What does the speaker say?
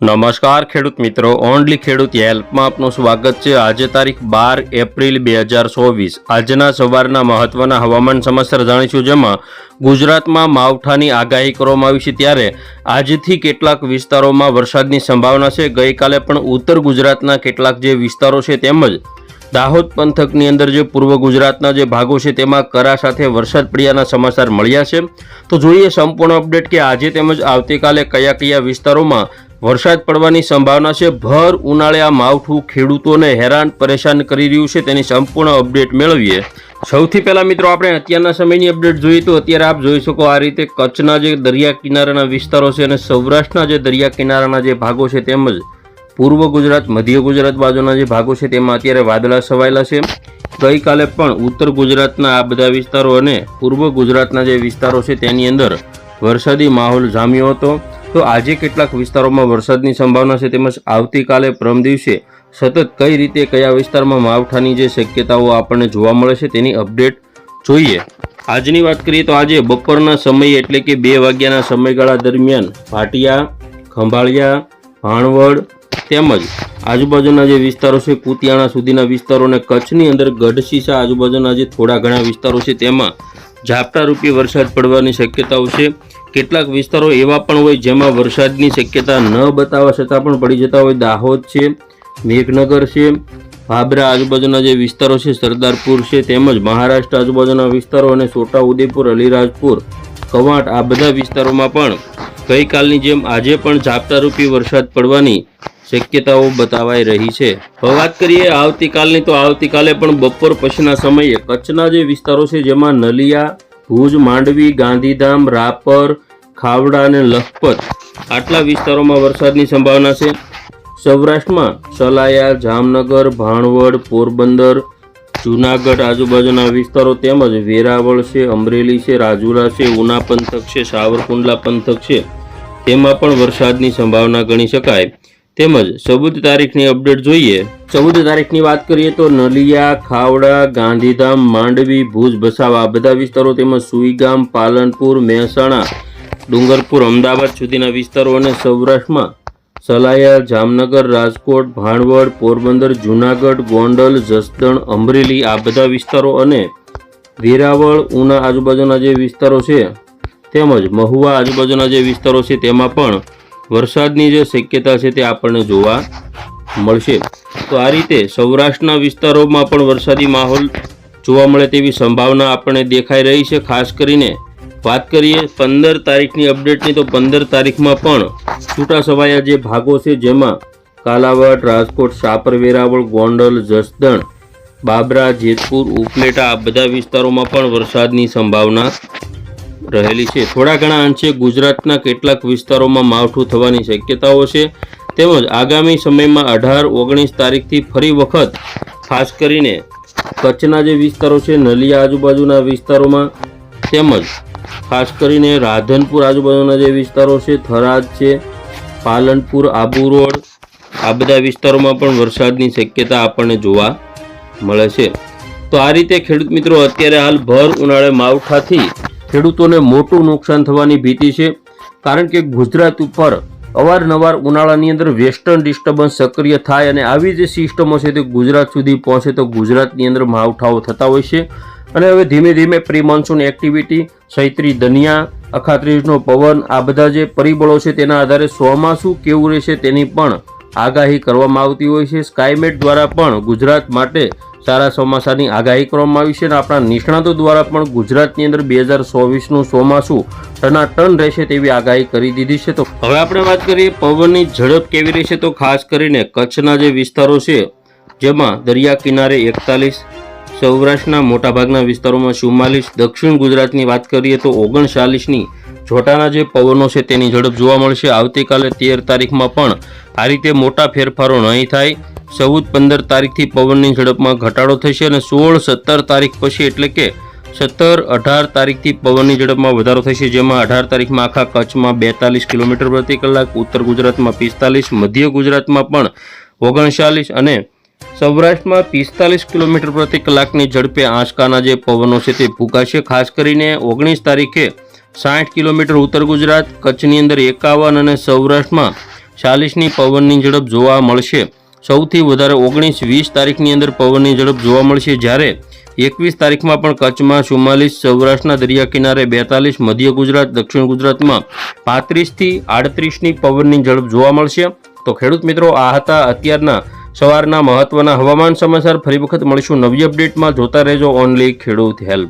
નમસ્કાર, ખેડૂત મિત્રો. ઓનલી ખેડૂત હેલ્પમાં આપનું સ્વાગત છે. આજે તારીખ બાર એપ્રિલ બે હજાર ચોવીસ. આજના સવારના મહત્વના હવામાન સમાચાર જાણીશું જેમાં ગુજરાતમાં માવઠાની આગાહી કરવામાં આવી છે ત્યારે આજથી કેટલાક વિસ્તારોમાં વરસાદની સંભાવના છે. ગઈકાલે પણ ઉત્તર ગુજરાતના કેટલાક જે વિસ્તારો છે તેમજ દાહોદ પંથકની અંદર જે પૂર્વ ગુજરાતના જે ભાગો છે તેમાં કરા સાથે વરસાદ પડ્યાના સમાચાર મળ્યા છે. તો જોઈએ સંપૂર્ણ અપડેટ કે આજે તેમજ આવતીકાલે કયા કયા વિસ્તારોમાં વરસાદ પડવાની સંભાવના છે. ભર ઉનાળે આ માવઠું, ખેડૂતોને હેરાન, પરેશાન કરી રહ્યું છે. તેની સંપૂર્ણ અપડેટ મેળવીએ. સૌથી પહેલા મિત્રો, આપણે અત્યારના સમયની અપડેટ જોઈએ તો અત્યારે આપ જોઈ શકો આ રીતે કચ્છના જે દરિયા કિનારાના વિસ્તારો છે અને સૌરાષ્ટ્રના જે દરિયા કિનારાના જે ભાગો છે તેમજ પૂર્વ ગુજરાત, મધ્ય ગુજરાત બાજુના જે ભાગો છે તેમાં અત્યારે વાદળા છવાયેલા છે. ગઈકાલે પણ ઉત્તર ગુજરાતના આ બધા વિસ્તારો અને પૂર્વ ગુજરાતના જે વિસ્તારો છે તેની અંદર વરસાદી માહોલ જામ્યો હતો. તો આજે કેટલાક વિસ્તારોમાં વરસાદની સંભાવના છે તેમજ આવતીકાલે પ્રમ દિવસે સતત કઈ રીતે કયા વિસ્તારમાં માવઠાની જે શક્યતાઓ આપણને જોવા મળે છે તેની અપડેટ જોઈએ. આજની વાત કરીએ તો આજે બપોરના સમય એટલે કે બે વાગ્યાના સમયગાળા દરમિયાન ભાટિયા, ખંભાળિયા, ભાણવડ તેમજ આજુબાજુના જે વિસ્તારો છે કુતિયાણા સુધીના વિસ્તારો અને કચ્છની અંદર ગઢશીસા આજુબાજુના જે થોડા ઘણા વિસ્તારો છે તેમાં ઝાપટારૂપી વરસાદ પડવાની શક્યતાઓ છે. કેટલાક વિસ્તારો એવા પણ હોય જેમાં વરસાદની શક્યતા ન બતાવવા છતાં પણ પડી જતા હોય. દાહોદ છે, મેઘનગર છે ભાબરા આજુબાજુના જે વિસ્તારો છે, સરદારપુર છે, તેમજ મહારાષ્ટ્ર આજુબાજુના વિસ્તારો અને છોટાઉદેપુર, અલીરાજપુર, કવાંટ આ બધા વિસ્તારોમાં પણ ગઈકાલની જેમ આજે પણ ઝાપટારૂપી વરસાદ પડવાની શક્યતાઓ બતાવાઈ રહી છે. હવે વાત કરીએ આવતીકાલની, તો આવતીકાલે પણ બપોર પછીના સમયે કચ્છના જે વિસ્તારો છે, જેમાં નલિયા ભુજ, માંડવી, ગાંધીધામ, રાપર, ખાવડા અને લખપત આટલા વિસ્તારોમાં વરસાદની સંભાવના છે. સૌરાષ્ટ્રમાં સલાયા જામનગર, ભાણવડ, પોરબંદર, જૂનાગઢ આજુબાજુના વિસ્તારો તેમજ વેરાવળ છે, અમરેલી છે, રાજુલા છે, ઉના પંથક છે, સાવરકુંડલા પંથક છે. તેમાં પણ વરસાદની સંભાવના ગણી શકાય. તેમજ ચૌદ તારીખની અપડેટ જોઈએ. ચૌદ તારીખની વાત કરીએ તો નલિયા, ખાવડા, ગાંધીધામ, માંડવી, ભુજ, ભસાવા બધા વિસ્તારો તેમજ સુઈગામ, પાલનપુર, મહેસાણા, ડુંગરપુર, અમદાવાદ સુધીના વિસ્તારો અને સૌરાષ્ટ્રમાં સલાયા, જામનગર, રાજકોટ, ભાણવડ, પોરબંદર, જૂનાગઢ, ગોંડલ, જસદણ, અમરેલી આ બધા વિસ્તારો અને વેરાવળ, ઉના આજુબાજુના જે વિસ્તારો છે તેમજ મહુવા આજુબાજુના જે વિસ્તારો છે તેમાં પણ વરસાદની જે શક્યતા છે તે આપણને જોવા મળશે. તો આ રીતે સૌરાષ્ટ્રના વિસ્તારોમાં પણ વરસાદી માહોલ જોવા મળે તેવી સંભાવના આપણને દેખાઈ રહી છે. ખાસ કરીને વાત કરીએ પંદર તારીખની અપડેટની, તો પંદર તારીખમાં પણ છૂટાછવાયા જે ભાગો છે, જેમાં કાલાવડ, રાજકોટ સાપર વેરાવળ ગોંડલ જસદણ, બાબરા, જેતપુર, ઉપલેટા, આ બધા વિસ્તારોમાં પણ વરસાદની સંભાવના રહેલી છે. થોડા ઘણા અંશે ગુજરાતના કેટલાક વિસ્તારોમાં માવઠું થવાની શક્યતાઓ છે. તેમજ આગામી સમયમાં અઢાર, ઓગણીસ તારીખથી ફરી વખત ખાસ કરીને કચ્છના જે વિસ્તારો છે, નલિયા આજુબાજુના વિસ્તારોમાં તેમજ ખાસ કરીને રાધનપુર આજુબાજુના જે વિસ્તારો છે, થરાદ છે, પાલનપુર, આબુ રોડ, આ બધા વિસ્તારોમાં પણ વરસાદની શક્યતા આપણને જોવા મળે છે. તો આ રીતે ખેડૂત મિત્રો, અત્યારે હાલ ભર ઉનાળે માવઠાથી ખેડૂતોને મોટું નુકસાન થવાની ભીતિ છે, કારણ કે ગુજરાત ઉપર અવારનવાર ઉનાળાની અંદર વેસ્ટર્ન ડિસ્ટર્બન્સ સક્રિય થાય અને આવી જે સિસ્ટમો છે તે ગુજરાત સુધી પહોંચે તો ગુજરાતની અંદર માવઠાઓ થતા હોય છે. અને હવે ધીમે ધીમે પ્રી મોન્સૂન એક્ટિવિટી સૈત્રી દનિયા, અખાત્રીજનો પવન, આ બધા જે પરિબળો છે તેના આધારે ચોમાસું કેવું રહેશે તેની પણ આગાહી કરવામાં આવતી હોય છે. સ્કાયમેટ દ્વારા પણ ગુજરાત માટે સારા ચોમાસાની આગાહી કરવામાં આવી છે અને આપણા નિષ્ણાતો દ્વારા પણ ગુજરાતની અંદર બે હજાર ચોવીસનું ચોમાસું ટનાટન રહેશે તેવી આગાહી કરી દીધી છે. તો હવે આપણે વાત કરીએ પવનની ઝડપ કેવી રહેશે? તો ખાસ કરીને કચ્છના જે વિસ્તારો છે, જેમાં દરિયા કિનારે એકતાલીસ, સૌરાષ્ટ્રના મોટાભાગના વિસ્તારોમાં ચુમ્માલીસ, દક્ષિણ ગુજરાતની વાત કરીએ તો ઓગણચાલીસની જોટાના જે પવનો છે તેની ઝડપ જોવા મળશે. આવતીકાલે તેર તારીખમાં પણ આ રીતે મોટા ફેરફારો નહીં થાય. ચૌદ પંદર તારીખથી પવનની ઝડપમાં ઘટાડો થશે અને સોળ સત્તર તારીખ પછી એટલે કે સત્તર અઢાર તારીખથી પવનની ઝડપમાં વધારો થશે, જેમાં અઢાર તારીખમાં આખા કચ્છમાં બેતાલીસ કિલોમીટર પ્રતિ કલાક, ઉત્તર ગુજરાતમાં પિસ્તાલીસ, મધ્ય ગુજરાતમાં પણ ઓગણચાલીસ અને સૌરાષ્ટ્રમાં પિસ્તાલીસ કિલોમીટર પ્રતિ કલાકની ઝડપે આંચકાના જે પવનો છે તે ફૂંકાશે ખાસ કરીને ઓગણીસ તારીખે સાઠ કિલોમીટર ઉત્તર ગુજરાત, કચ્છની અંદર એકાવન અને સૌરાષ્ટ્રમાં ચાલીસની પવનની ઝડપ જોવા મળશે. સૌથી વધારે ઓગણીસ વીસ તારીખની અંદર પવનની ઝડપ જોવા મળશે જ્યારે એકવીસ તારીખમાં પણ કચ્છમાં ચુમ્માલીસ, સૌરાષ્ટ્રના દરિયા કિનારે બેતાલીસ, મધ્ય ગુજરાત, દક્ષિણ ગુજરાતમાં પાંત્રીસથી આડત્રીસની પવનની ઝડપ જોવા મળશે. તો ખેડૂત મિત્રો, આ હતા અત્યારના સવારના મહત્વના હવામાન સમાચાર. ફરી વખત મળીશું નવી અપડેટમાં. જોતા રહેજો ઓનલી ખેડૂત હેલ્પ.